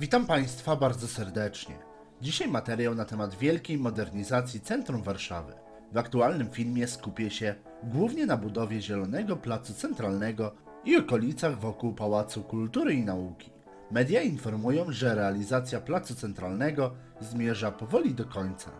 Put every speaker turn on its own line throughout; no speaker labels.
Witam Państwa bardzo serdecznie. Dzisiaj materiał na temat wielkiej modernizacji centrum Warszawy. W aktualnym filmie skupię się głównie na budowie Zielonego Placu Centralnego i okolicach wokół Pałacu Kultury i Nauki. Media informują, że realizacja Placu Centralnego zmierza powoli do końca.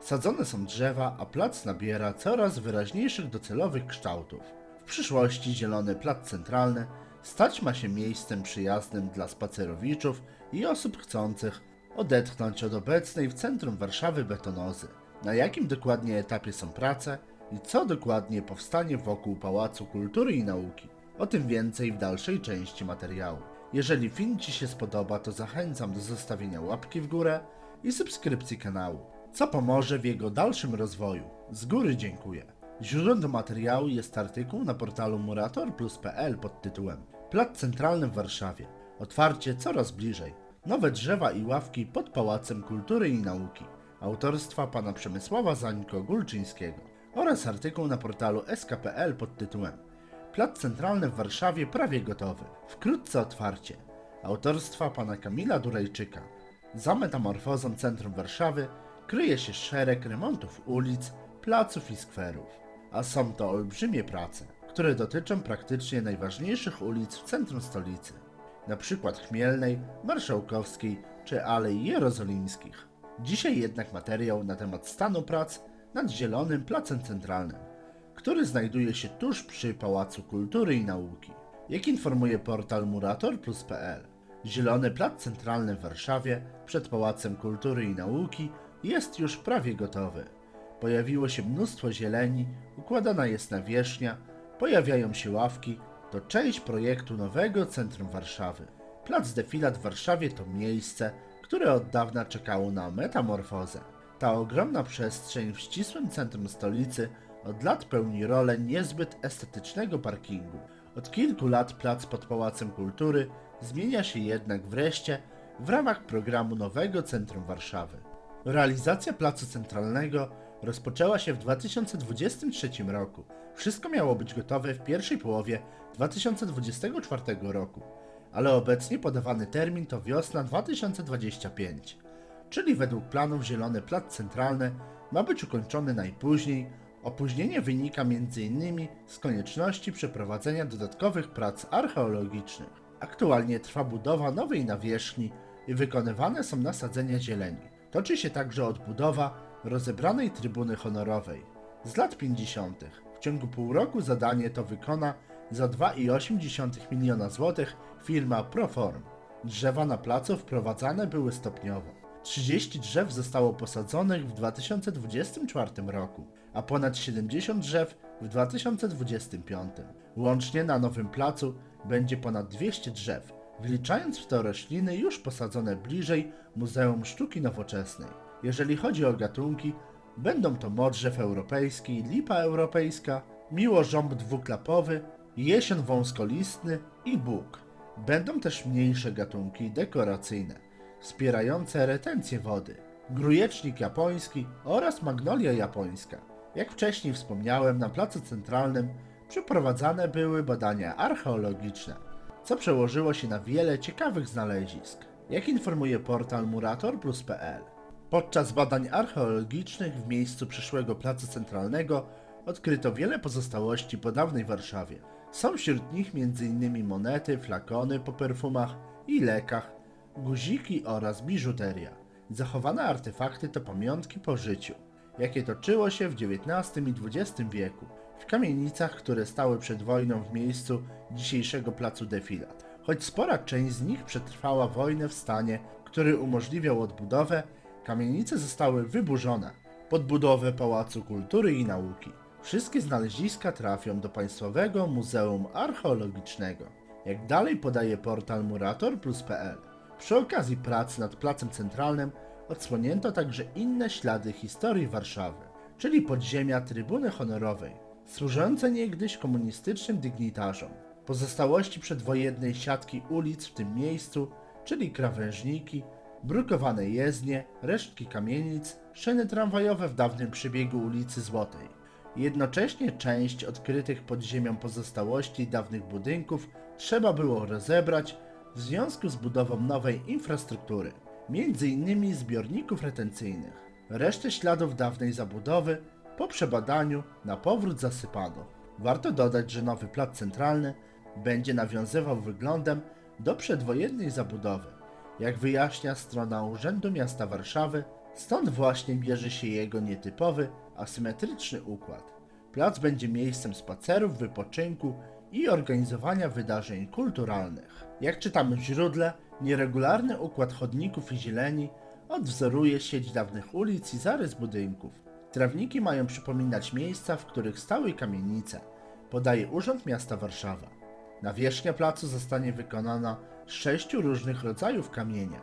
Sadzone są drzewa, a plac nabiera coraz wyraźniejszych docelowych kształtów. W przyszłości Zielony Plac Centralny stać ma się miejscem przyjaznym dla spacerowiczów i osób chcących odetchnąć od obecnej w centrum Warszawy betonozy. Na jakim dokładnie etapie są prace i co dokładnie powstanie wokół Pałacu Kultury i Nauki. O tym więcej w dalszej części materiału. Jeżeli film Ci się spodoba, to zachęcam do zostawienia łapki w górę i subskrypcji kanału, co pomoże w jego dalszym rozwoju. Z góry dziękuję. Źródłem do materiału jest artykuł na portalu muratorplus.pl pod tytułem Plac Centralny w Warszawie. Otwarcie coraz bliżej. Nowe drzewa i ławki pod Pałacem Kultury i Nauki. Autorstwa pana Przemysława Zańko-Gulczyńskiego. Oraz artykuł na portalu sk.pl pod tytułem Plac Centralny w Warszawie prawie gotowy. Wkrótce otwarcie. Autorstwa pana Kamila Durajczyka. Za metamorfozą centrum Warszawy kryje się szereg remontów ulic, placów i skwerów. A są to olbrzymie prace, które dotyczą praktycznie najważniejszych ulic w centrum stolicy. Przykład Chmielnej, Marszałkowskiej czy Alei Jerozolimskich. Dzisiaj jednak materiał na temat stanu prac nad Zielonym Placem Centralnym który znajduje się tuż przy Pałacu Kultury i Nauki. Jak informuje portal muratorplus.pl, Zielony Plac Centralny w Warszawie przed Pałacem Kultury i Nauki jest już prawie gotowy. Pojawiło się mnóstwo zieleni, układana jest nawierzchnia, pojawiają się ławki, to część projektu nowego centrum Warszawy. Plac Defilat w Warszawie to miejsce, które od dawna czekało na metamorfozę. Ta ogromna przestrzeń w ścisłym centrum stolicy od lat pełni rolę niezbyt estetycznego parkingu. Od kilku lat plac pod Pałacem Kultury zmienia się jednak wreszcie w ramach programu Nowego Centrum Warszawy. Realizacja Placu Centralnego rozpoczęła się w 2023 roku. Wszystko miało być gotowe w pierwszej połowie 2024 roku, ale obecnie podawany termin to wiosna 2025 czyli według planów Zielony Plac Centralny ma być ukończony najpóźniej. Opóźnienie wynika m.in. z konieczności przeprowadzenia dodatkowych prac archeologicznych. Aktualnie trwa budowa nowej nawierzchni i wykonywane są nasadzenia zieleni. Toczy się także odbudowa rozebranej trybuny honorowej z lat 50. Ciągu pół roku zadanie to wykona za 2,8 miliona złotych firma Proform. Drzewa na placu wprowadzane były stopniowo. 30 drzew zostało posadzonych w 2024 roku, a ponad 70 drzew w 2025. Łącznie na nowym placu będzie ponad 200 drzew, wliczając w to rośliny już posadzone bliżej Muzeum Sztuki Nowoczesnej. Jeżeli chodzi o gatunki, będą to modrzew europejski, lipa europejska, miłożąb dwuklapowy, jesion wąskolistny i bóg. Będą też mniejsze gatunki dekoracyjne wspierające retencję wody, grujecznik japoński oraz magnolia japońska. Jak wcześniej wspomniałem, na placu centralnym przeprowadzane były badania archeologiczne, co przełożyło się na wiele ciekawych znalezisk. Jak informuje portal muratorplus.pl, podczas badań archeologicznych w miejscu przyszłego placu centralnego odkryto wiele pozostałości po dawnej Warszawie. Są wśród nich m.in. monety, flakony po perfumach i lekach, guziki oraz biżuteria. Zachowane artefakty to pamiątki po życiu, jakie toczyło się w XIX i XX wieku, w kamienicach, które stały przed wojną w miejscu dzisiejszego placu Defilat. Choć spora część z nich przetrwała wojnę w stanie, który umożliwiał odbudowę, kamienice zostały wyburzone pod budowę Pałacu Kultury i Nauki. Wszystkie znaleziska trafią do Państwowego Muzeum Archeologicznego. Jak dalej podaje portal muratorplus.pl, przy okazji prac nad Placem Centralnym odsłonięto także inne ślady historii Warszawy, czyli podziemia trybuny honorowej, służące niegdyś komunistycznym dygnitarzom. Pozostałości przedwojennej siatki ulic w tym miejscu, czyli krawężniki, brukowane jezdnie, resztki kamienic, szyny tramwajowe w dawnym przebiegu ulicy Złotej. Jednocześnie część odkrytych pod ziemią pozostałości dawnych budynków trzeba było rozebrać w związku z budową nowej infrastruktury, m.in. zbiorników retencyjnych. Resztę śladów dawnej zabudowy po przebadaniu na powrót zasypano. Warto dodać, że nowy plac centralny będzie nawiązywał wyglądem do przedwojennej zabudowy, jak wyjaśnia strona Urzędu Miasta Warszawy, stąd właśnie bierze się jego nietypowy, asymetryczny układ. Plac będzie miejscem spacerów, wypoczynku i organizowania wydarzeń kulturalnych. Jak czytamy w źródle, nieregularny układ chodników i zieleni odwzoruje sieć dawnych ulic i zarys budynków. Trawniki mają przypominać miejsca, w których stały kamienice, podaje Urząd Miasta Warszawa. Nawierzchnia placu zostanie wykonana sześciu różnych rodzajów kamienia.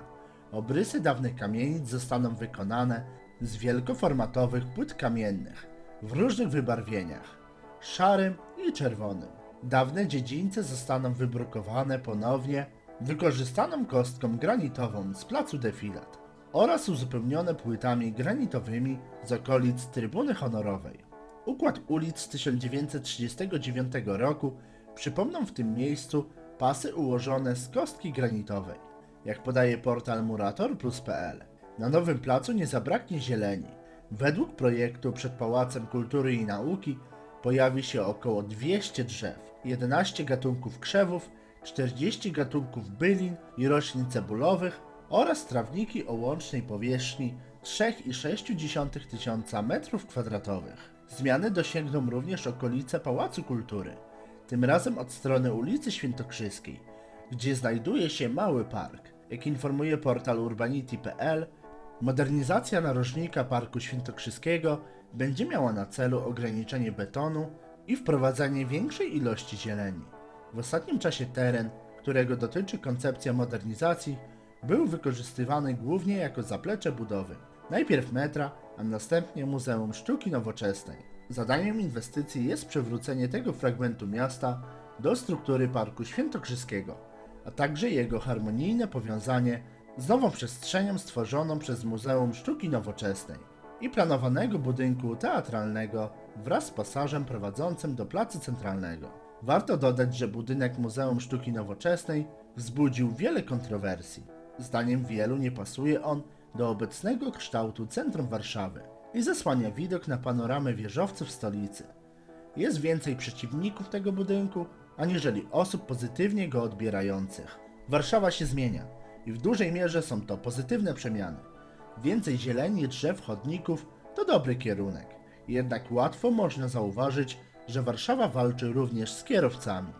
Obrysy dawnych kamienic zostaną wykonane z wielkoformatowych płyt kamiennych w różnych wybarwieniach szarym i czerwonym. Dawne dziedzińce zostaną wybrukowane ponownie wykorzystaną kostką granitową z placu Defilat oraz uzupełnione płytami granitowymi z okolic Trybuny Honorowej. Układ ulic z 1939 roku przypomną w tym miejscu pasy ułożone z kostki granitowej. Jak podaje portal murator.pl, na nowym placu nie zabraknie zieleni. Według projektu przed Pałacem Kultury i Nauki pojawi się około 200 drzew, 11 gatunków krzewów, 40 gatunków bylin i roślin cebulowych oraz trawniki o łącznej powierzchni 3,6 tysiąca m2. Zmiany dosięgną również okolice Pałacu Kultury, tym razem od strony ulicy Świętokrzyskiej, gdzie znajduje się mały park. Jak informuje portal urbanity.pl, modernizacja narożnika Parku Świętokrzyskiego będzie miała na celu ograniczenie betonu i wprowadzenie większej ilości zieleni. W ostatnim czasie teren, którego dotyczy koncepcja modernizacji, był wykorzystywany głównie jako zaplecze budowy. Najpierw metra, a następnie Muzeum Sztuki Nowoczesnej. Zadaniem inwestycji jest przywrócenie tego fragmentu miasta do struktury Parku Świętokrzyskiego, a także jego harmonijne powiązanie z nową przestrzenią stworzoną przez Muzeum Sztuki Nowoczesnej i planowanego budynku teatralnego wraz z pasażem prowadzącym do placu centralnego. Warto dodać, że budynek Muzeum Sztuki Nowoczesnej wzbudził wiele kontrowersji. Zdaniem wielu nie pasuje on do obecnego kształtu centrum Warszawy i zasłania widok na panoramę wieżowców stolicy. Jest więcej przeciwników tego budynku, aniżeli osób pozytywnie go odbierających. Warszawa się zmienia i w dużej mierze są to pozytywne przemiany. Więcej zieleni, drzew, chodników to dobry kierunek. Jednak łatwo można zauważyć, że Warszawa walczy również z kierowcami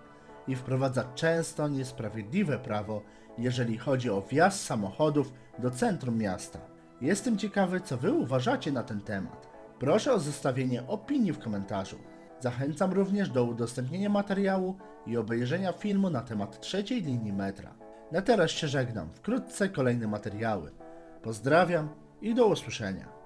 i wprowadza często niesprawiedliwe prawo, jeżeli chodzi o wjazd samochodów do centrum miasta. Jestem ciekawy, co Wy uważacie na ten temat. Proszę o zostawienie opinii w komentarzu. Zachęcam również do udostępnienia materiału i obejrzenia filmu na temat trzeciej linii metra. Na teraz się żegnam, wkrótce kolejne materiały. Pozdrawiam i do usłyszenia.